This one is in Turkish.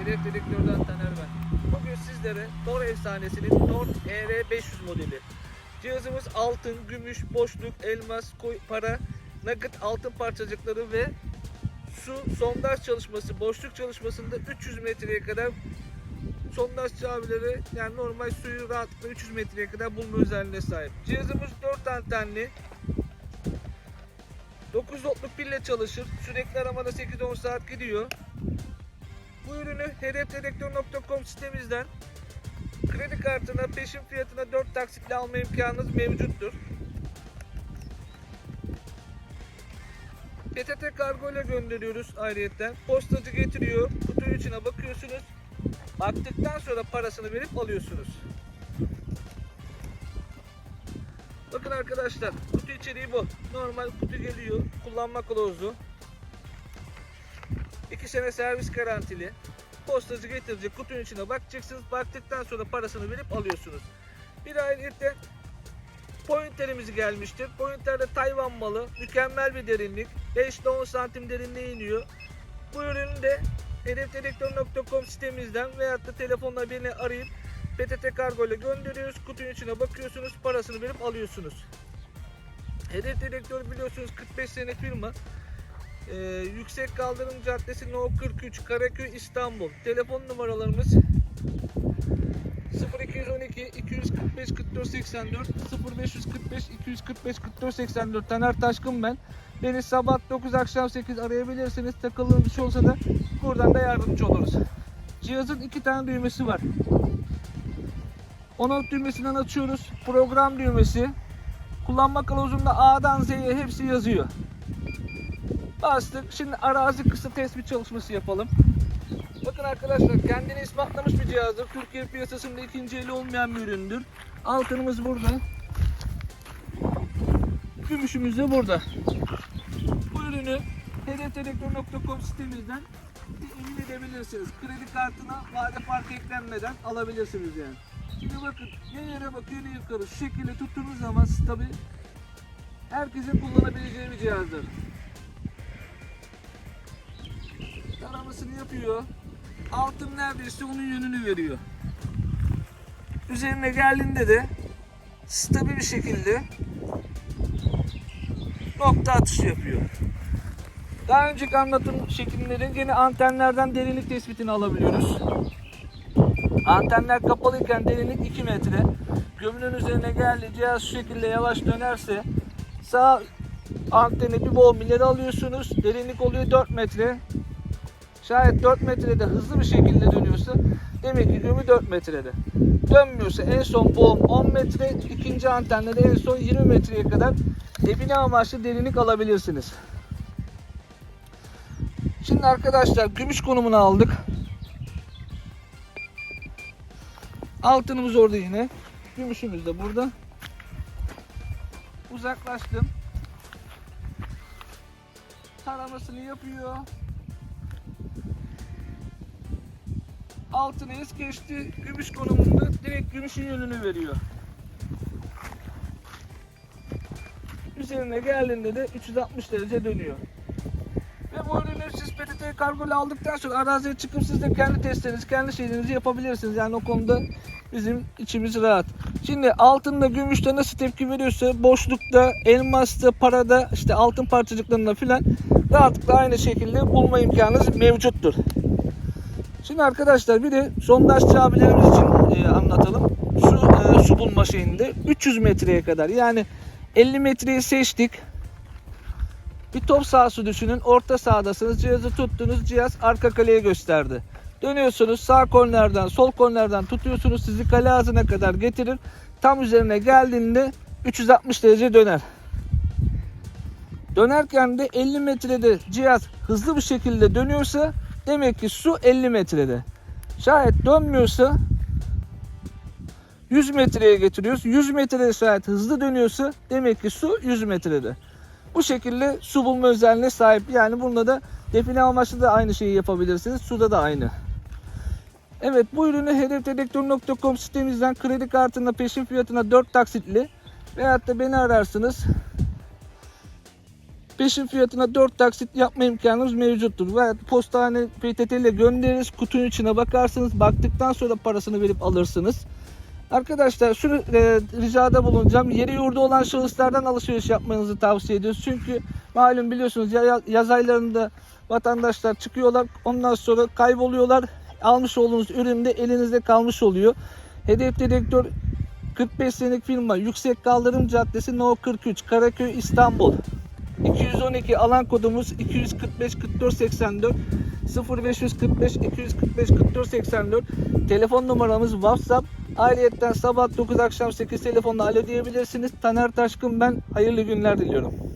Hedef Dedektör'den Taner ben. Bugün sizlere Tor efsanesinin Tor ER500 modeli. Cihazımız altın, gümüş, boşluk, elmas, koy, para, nakit altın parçacıkları ve su sondaj çalışması, boşluk çalışmasında 300 metreye kadar sondaj çavileri yani normal suyu rahatlıkla 300 metreye kadar bulma özelliğine sahip. Cihazımız 4 antenli. 9 voltluk pille çalışır. Sürekli aramada 8-10 saat gidiyor. Bu ürünü hedefdedektör.com sitemizden kredi kartına peşin fiyatına 4 taksitle alma imkanınız mevcuttur. PTT kargo ile gönderiyoruz ayrıyetten. Postacı getiriyor. Kutunun içine bakıyorsunuz. Baktıktan sonra parasını verip alıyorsunuz. Bakın arkadaşlar kutu içeriği bu. Normal kutu geliyor. Kullanma kılavuzu. 2 sene servis garantili. Postacı getirecek kutunun içine bakacaksınız. Baktıktan sonra parasını verip alıyorsunuz. Bir ayrıca pointerimiz gelmiştir. Pointerde Tayvan malı. Mükemmel bir derinlik. 5 ile 10 santim derinliğe iniyor. Bu ürünü de hedefdedektör.com sitemizden veyahut da telefonla beni arayıp PTT kargo ile gönderiyoruz. Kutunun içine bakıyorsunuz. Parasını verip alıyorsunuz. Hedef dedektör biliyorsunuz 45 sene firma. Ee, Yüksek Kaldırım Caddesi No 43 Karaköy İstanbul. Telefon numaralarımız 0212 245 44 84 0545 245 44 84 Taner Taşkın ben. Beni sabah 9 akşam 8 arayabilirsiniz. Takıldığım bir şey olsa da buradan da yardımcı oluruz. Cihazın iki tane düğmesi var. On off düğmesinden açıyoruz. Program düğmesi. Kullanma kılavuzunda A'dan Z'ye hepsi yazıyor. Bastık. Şimdi arazi kısa tespit çalışması yapalım. Bakın arkadaşlar kendini ispatlamış bir cihazdır. Türkiye piyasasında ikinci eli olmayan bir üründür. Altınımız burada. Gümüşümüz de burada. Bu ürünü hedefdedektör.com sitemizden emin edebilirsiniz. Kredi kartına vade farkı eklenmeden alabilirsiniz yani. Şimdi bakın ne yere bakıyor ne yukarı. Şu şekilde tuttuğunuz zaman tabi herkesin kullanabileceği bir cihazdır. Taramasını yapıyor. Altın neredeyse onun yönünü veriyor. Üzerine geldiğinde de stabil bir şekilde nokta atışı yapıyor. Daha önceki anlatım şekilleri yine antenlerden derinlik tespitini alabiliyoruz. Antenler kapalıyken derinlik 2 metre. Gömünün üzerine geldi cihaz şu şekilde yavaş dönerse sağ anteni bir bol ileri alıyorsunuz. Derinlik oluyor 4 metre. Şayet 4 metrede hızlı bir şekilde dönüyorsa demek ki gömü 4 metrede. Dönmüyorsa en son boğum 10 metre, ikinci antenle de en son 20 metreye kadar debine amaçlı derinlik alabilirsiniz. Şimdi arkadaşlar gümüş konumunu aldık. Altınımız orada yine. Gümüşümüz de burada. Uzaklaştım. Taramasını yapıyor. Altını es geçti. Gümüş konumunda direkt gümüşün yönünü veriyor. Üzerine geldiğinde de 360 derece dönüyor. Ve bu ürünü siz PTT kargo ile aldıktan sonra araziye çıkıp siz de kendi testlerinizi, kendi şeylerinizi yapabilirsiniz. Yani o konuda bizim içimiz rahat. Şimdi altında, gümüşte nasıl tepki veriyorsa boşlukta, elmasta, parada, işte altın parçacıklarında filan rahatlıkla aynı şekilde bulma imkanınız mevcuttur. Şimdi arkadaşlar bir de sondaj abilerimiz için e, anlatalım. Su, e, su bulma şeyinde 300 metreye kadar yani 50 metreyi seçtik. Bir top sahası düşünün. Orta sahadasınız. Cihazı tuttunuz. Cihaz arka kaleye gösterdi. Dönüyorsunuz. Sağ kornerden, sol kornerden tutuyorsunuz. Sizi kale ağzına kadar getirir. Tam üzerine geldiğinde 360 derece döner. Dönerken de 50 metrede cihaz hızlı bir şekilde dönüyorsa demek ki su 50 metrede. Şayet dönmüyorsa 100 metreye getiriyoruz. 100 metrede şayet hızlı dönüyorsa demek ki su 100 metrede. Bu şekilde su bulma özelliğine sahip. Yani bunda da define amaçlı da aynı şeyi yapabilirsiniz. Suda da aynı. Evet bu ürünü hedefdedektör.com sitemizden kredi kartına peşin fiyatına 4 taksitli veyahut da beni ararsınız. Peşin fiyatına 4 taksit yapma imkanımız mevcuttur. Veya postane PTT ile göndeririz. Kutunun içine bakarsınız. Baktıktan sonra parasını verip alırsınız. Arkadaşlar şunu e, ricada bulunacağım. Yeri yurdu olan şahıslardan alışveriş yapmanızı tavsiye ediyoruz. Çünkü malum biliyorsunuz ya- yaz aylarında vatandaşlar çıkıyorlar. Ondan sonra kayboluyorlar. Almış olduğunuz ürün de elinizde kalmış oluyor. Hedef Dedektör 45 senelik firma Yüksek Kaldırım Caddesi No 43 Karaköy İstanbul 212 alan kodumuz 245 44 84 0545 245 44 84 telefon numaramız WhatsApp Ayrıyetten sabah 9 akşam 8 telefonla alo diyebilirsiniz. Taner Taşkın ben. Hayırlı günler diliyorum.